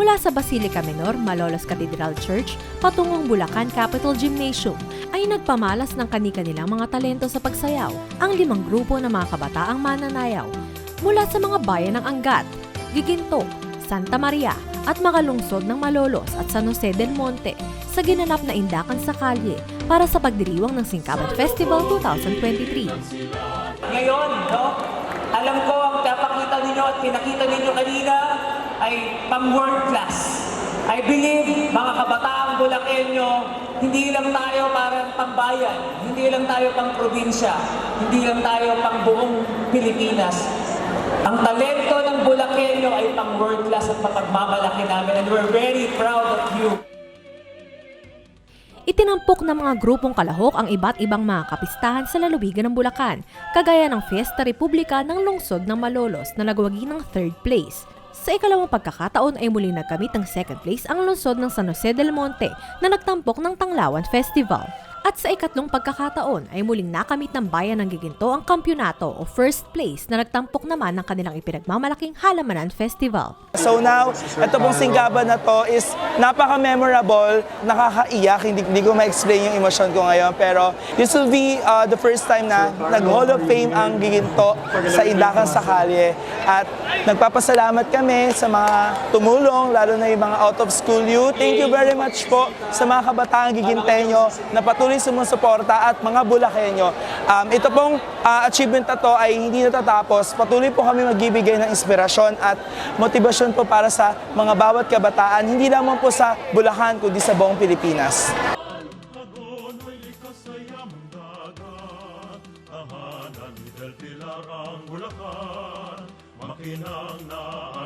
Mula sa Basilica Menor, Malolos Cathedral Church, patungong Bulacan Capital Gymnasium ay nagpamalas ng kani-kanilang mga talento sa pagsayaw ang limang grupo ng mga kabataang mananayaw. Mula sa mga bayan ng Angat, Giginto, Santa Maria, at mga lungsod ng Malolos at San Jose del Monte sa ginanap na indakan sa kalye para sa pagdiriwang ng Singkaban Festival 2023. Ngayon, no, alam ko ang napakita ninyo at pinakita ninyo kanina ay pang world class. I believe, mga kabataang Bulakenyo, hindi lang tayo parang pambayan, hindi lang tayo pang probinsya, hindi lang tayo pang buong Pilipinas. Ang talento ng Bulakenyo ay pang world class at mapagmamalaki namin and we're very proud of you. Itinampok ng mga grupong kalahok ang iba't ibang mga kapistahan sa lalawigan ng Bulacan, kagaya ng Fiesta Republika ng lungsod ng Malolos na nagwagi ng third place. Sa ikalawang pagkakataon ay muling nagkamit ng second place ang lungsod ng San Jose del Monte na nagtampok ng Tanglawan Festival. At sa ikatlong pagkakataon ay muling nakamit ng bayan ng Giginto ang kampyonato o first place na nagtampok naman ng kanilang ipinagmamalaking Halamanan Festival. So now, ito pong singgaban na to is napaka-memorable, nakakaiyak, hindi, hindi ko ma-explain yung emosyon ko ngayon. Pero this will be uh, the first time na nag-Hall of Fame ang giginto sa Indakan sa Kalye. At nagpapasalamat kami sa mga tumulong, lalo na yung mga out-of-school youth. Thank you very much po sa mga kabataan giginteño na patuloy sumusuporta at mga Bulakenyo. Um, ito pong uh, achievement na to ay hindi natatapos. Patuloy po kami magbibigay ng inspirasyon at motibasyon po para sa mga bawat kabataan, hindi lamang po sa Bulacan, kundi sa buong Pilipinas. Makinang na